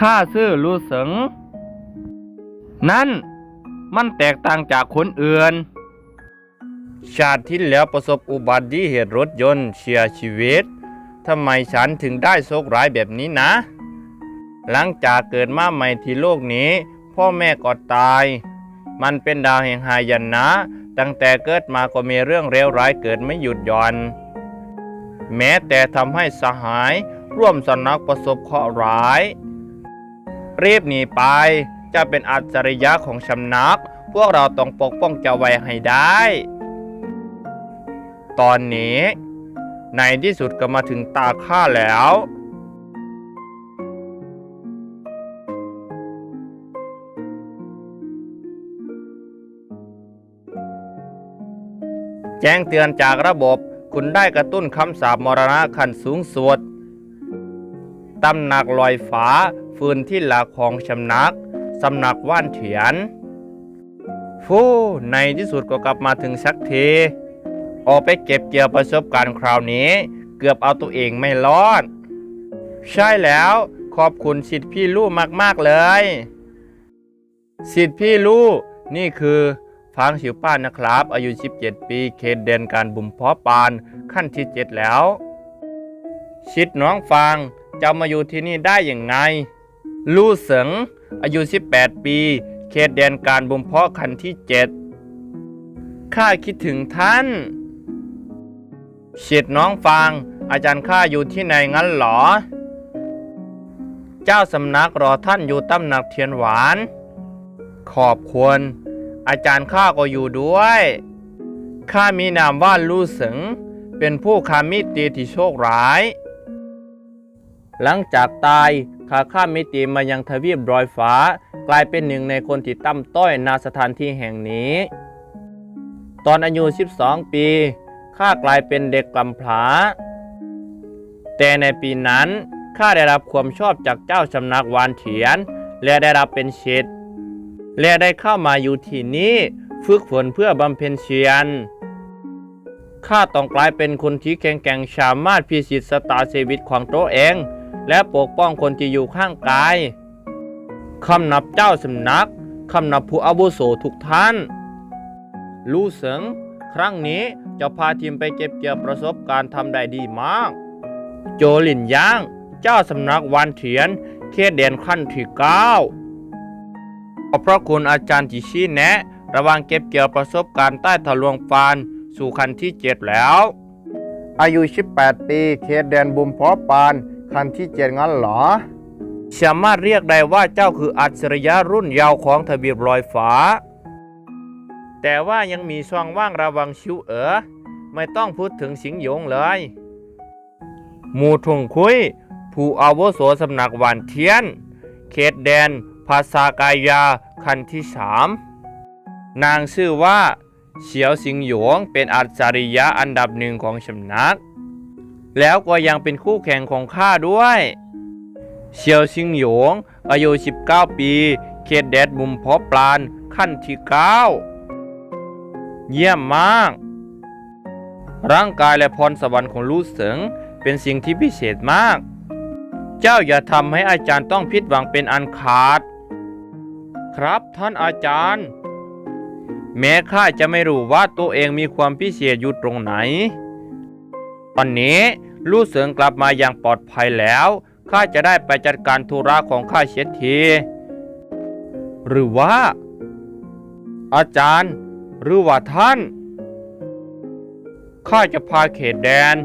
ข้าซื่อรู้สึง นั่นมันแตกต่างจากคนอื่น ชาติที่แล้วประสบอุบัติเหตุรถยนต์เสียชีวิตทำไมฉันถึงได้โชคร้ายแบบนี้นะ หลังจากเกิดมาใหม่ที่โลกนี้ พ่อแม่ก็ตาย มันเป็นดาวแห่งหายันนะ ตั้งแต่เกิดมาก็มีเรื่องเลวร้ายเกิดไม่หยุดหย่อน แม้แต่ทำให้สหายร่วมสนักประสบเคราะห์ร้าย รีบหนีไปจะเป็นอัจฉริยะของชำนัก พวกเราต้องปกป้องเจ้าไว้ให้ได้ ตอนนี้ ในที่สุดก็มาถึงตาข้าแล้วแจ้งเตือนจากระบบ คุณได้กระตุ้นคำสาปมรณะขั้นสูงสุด ตำหนักลอยฟ้า ฟืนที่หลักของชำนัก สำนักว่านเถียน ฟูในที่สุดก็กลับมาถึงสักที ออกไปเก็บเกี่ยวประสบการณ์คราวนี้ เกือบเอาตัวเองไม่รอด ใช่แล้วขอบคุณสิทธิพี่ลู่มาก ๆ เลย สิทธิพี่ลู่นี่คือฟางฉิวป้านนะครับ อายุ 17 ปี เขตเดนการบุมเพาะปาน ขั้นที่ 7 แล้วชิดน้องฟาง จะมาอยู่ที่นี่ได้อย่างไง ลู่เสิงอายุ 18 ปี เขตแดนการบ่มเพาะคันที่ 7 ข้าคิดถึงท่านเฉียดน้องฟาง อาจารย์ข้าอยู่ที่ไหนงั้นหรอ เจ้าสำนักรอท่านอยู่ตำหนักเทียนหวาน ขอบคุณอาจารย์ข้าก็อยู่ด้วยข้ามีนามว่าลู่เสิงเป็นผู้คามิตีที่โชคร้าย หลังจากตายข้าข้ามมิติมายังทวีปรอยฟ้า กลายเป็นหนึ่งในคนที่ตั้มต้อยนาสถานที่แห่งนี้ ตอนอายุ 12 ปีข้ากลายเป็นเด็กกำพร้า แต่ในปีนั้นข้าได้รับความชอบจากเจ้าสำนักวานเถียน และได้รับเป็นชิดและได้เข้ามาอยู่ที่นี้ฝึกฝนเพื่อบำเพ็ญเชียนข้าต้องกลายเป็นคนที่แข็งแกร่งสามารถพิชิตสตาชีวิตของตัวเอง และปกป้องคนที่อยู่ข้างกายคำนับเจ้าสำนักคำนับผู้อาวุโสทุกท่านลู่เสิงครั้งนี้จะพาทีมไปเก็บเกี่ยวประสบการณ์ทำได้ดีมาก โจหลินย่าง เจ้าสำนักวันเถียนเขตแดนขั้นที่เก้าขอบพระคุณอาจารย์ที่ชี้แนะ ระวังเก็บเกี่ยวประสบการณ์ใต้ทะลวงฟานสู่ขั้นที่เจ็ดแล้ว อายุ 18 ปี เขตแดนบุมเพาะปาน คันที่เจ็ดงั้นเหรอ สามารถเรียกได้ว่าเจ้าคืออัจฉริยะรุ่นยาวของทวีปลอยฟ้า แต่ว่ายังมีช่องว่างระวังชิวเอ๋อไม่ต้องพูดถึงสิงหยงเลยหมูทงคุย ผู้อาวุโสสำนักหวานเทียน เขตแดน ภาษากายาคันที่สามนางชื่อว่าเฉียวสิงหยงเป็นอัจฉริยะอันดับหนึ่งของสำนัก แล้วก็ยังเป็นคู่แข่งของข้าด้วยเฉียวซิงหยง อายุ 19 ปี เขตแดดมุมเพาะปลานขั้นที่ 9 เยี่ยมมาก ร่างกายและพรสวรรค์ของลู่เสิงเป็นสิ่งที่พิเศษมาก เจ้าอย่าทำให้อาจารย์ต้องผิดหวังเป็นอันขาด ครับท่านอาจารย์ แม้ข้าจะไม่รู้ว่าตัวเองมีความพิเศษอยู่ตรงไหน ตอนนี้ลู่เสิงกลับมาอย่างปลอดภัยแล้วข้าจะได้ไปจัดการธุระของข้าเสียที หรือว่า อาจารย์ หรือว่าท่านข้าจะพาเขตแดน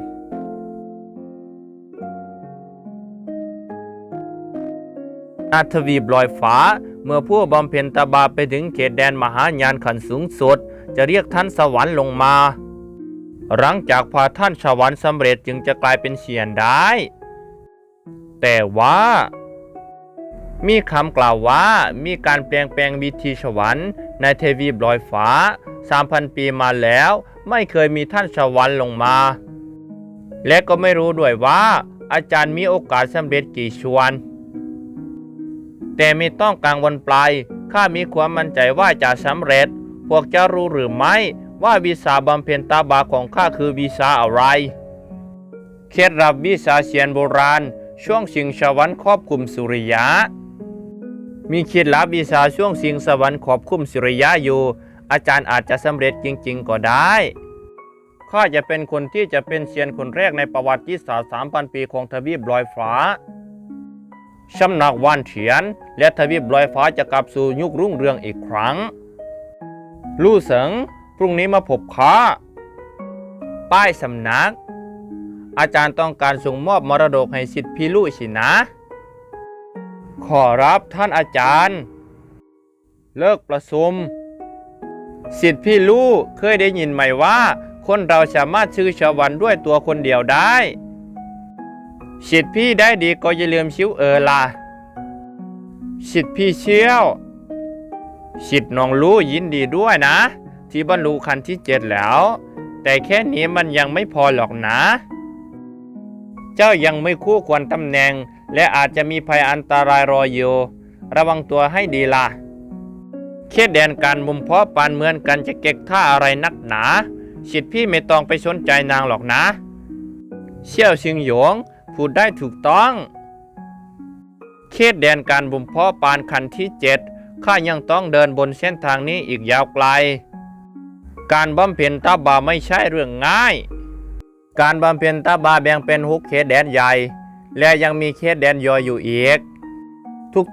นาทวีปลอยฟ้า เมื่อผู้บำเพ็ญตบะไปถึงเขตแดนมหายานขันสูงสุด จะเรียกท่านสวรรค์ลงมา หลังจากพาท่านสวรรค์สำเร็จจึงจะกลายเป็นเสียนได้ แต่ว่า มีคำกล่าวว่ามีการเปลี่ยนแปลงวิธีสวรรค์ในเทวีปลอยฟ้า 3,000 ปีมาแล้ว ไม่เคยมีท่านสวรรค์ลงมา และก็ไม่รู้ด้วยว่า อาจารย์มีโอกาสสำเร็จกี่ชวน แต่ไม่ต้องกังวลปลายข้ามีความมั่นใจว่าจะสำเร็จ พวกเจ้ารู้หรือไม่ ว่าวิสาบำเพ็ญตาบาของข้าคือวิสาอะไร เคล็ดลับวิสาเสียนโบราณ ช่วงชิงชวันครอบคุมสุริยะ มีเคล็ดลับวิชาช่วงสิงสวรรค์ขอบคุ้มสิริยะอยู่ อาจารย์อาจจะสำเร็จจริง ๆ ก็ได้ข้าจะเป็นคนที่จะเป็นเซียนคนแรกในประวัติศาสตร์3,000 ปีของทวีปลอยฟ้าชำนักว่านเถียน และทวีปลอยฟ้าจะกลับสู่ยุครุ่งเรืองอีกครั้ง ลู่เสิง พรุ่งนี้มาพบข้าป้ายสำนัก อาจารย์ต้องการส่งมอบมรดกให้สิทธิพี่ลู่สินะ ขอรับท่านอาจารย์ เลิกประชุมสิทธิพี่ลู่เคยได้ยินไหมว่า คนเราสามารถซื้อชาวันด้วยตัวคนเดียวได้สิทธิพี่ได้ดีก็อย่าลืมชิวเออล่ะสิทธิพี่เชี่ยวสิทธิน้องรู้ยินดีด้วยนะ ที่บรรลุขั้นที่เจ็ดแล้ว แต่แค่นี้มันยังไม่พอหรอกนะ เจ้ายังไม่คู่ควรตำแหน่ง และอาจจะมีภัยอันตรายรออยู่ ระวังตัวให้ดีล่ะเขตแดนการมุมเพาะปานเหมือนกันจะเก็กท่าอะไรนักหนาสิทธิพี่ไม่ต้องไปสนใจนางหรอกนะ เชี่ยวชิงหยงพูดได้ถูกต้อง เขตแดนการบุมเพาะปานคันที่เจ็ดข้ายังต้องเดินบนเส้นทางนี้อีกยาวไกล การบำเพ็ญตาบาไม่ใช่เรื่องง่าย การบำเพ็ญตาบาแบ่งเป็นหกเขตแดนใหญ่ และยังมีเขตแดนย่อยอยู่อีก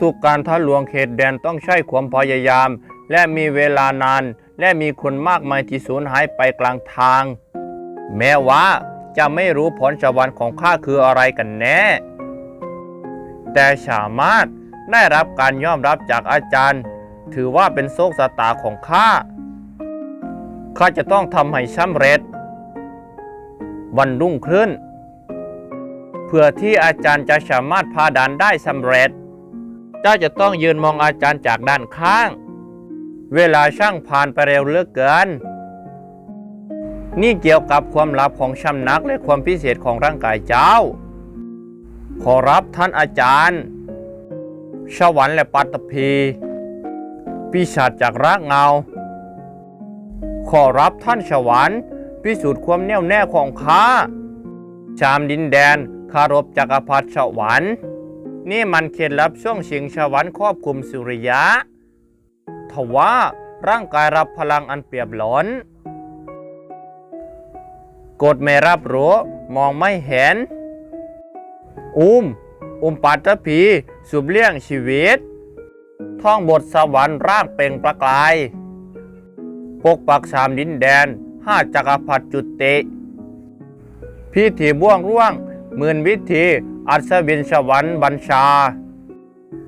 ทุกๆการทะลวงเขตแดนต้องใช้ความพยายาม และมีเวลานาน และมีคนมากมายที่สูญหายไปกลางทาง แม้ว่าจะไม่รู้ผลสวรรค์ของข้าคืออะไรกันแน่ แต่สามารถได้รับการยอมรับจากอาจารย์ ถือว่าเป็นโชคชะตาของข้า ข้าจะต้องทำให้สำเร็จ วันรุ่งขึ้น เพื่อที่อาจารย์จะสามารถพาดันได้สำเร็จ เจ้าจะต้องยืนมองอาจารย์จากด้านข้าง เวลาช่างผ่านไปเร็วเหลือเกิน นี่เกี่ยวกับความลับของชำนักและความพิเศษของร่างกายเจ้า ขอรับท่านอาจารย์สวรรค์และปัตตภีปีศาจจากรากเงา ขอรับท่านสวรรค์พิสูจน์ความแน่วแน่ของข้า ชามดินแดนคารพจักรพรรดิสวรรค์นี่มันเคล็ดลับช่วงชิงสวรรค์ครอบคลุมสุริยะ ทว่าร่างกายรับพลังอันเปรียบล้น กดไม่รับรู้มองไม่เห็น อุ้ม อุ้มปัตตภีสุบเลี่ยงชีวิต ท่องบทสวรรค์ร่างเปล่งประกาย ปกปักสามดินแดนห้าจักรพรรดิจุติพิธีบ้วงร่วงหมื่นวิธีอัศวินสวรรค์บัญชา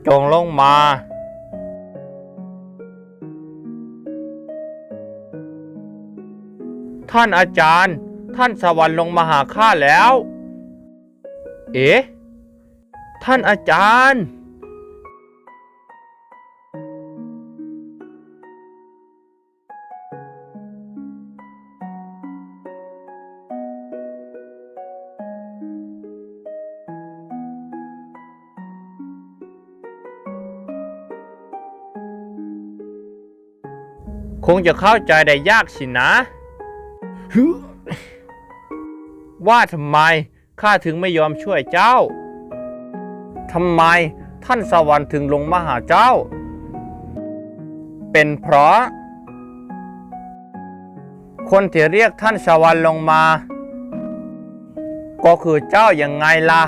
จงลงมาท่านอาจารย์ ท่านสวรรค์ลงมาหาข้าแล้ว เอ๊ะ ท่านอาจารย์ คงจะเข้าใจได้ยากสินะว่าทำไมข้าถึงไม่ยอมช่วยเจ้าทำไมท่านสวรรค์ถึงลงมาหาเจ้า เป็นเพราะ คนที่เรียกท่านสวรรค์ลงมา ก็คือเจ้าอย่างไงล่ะ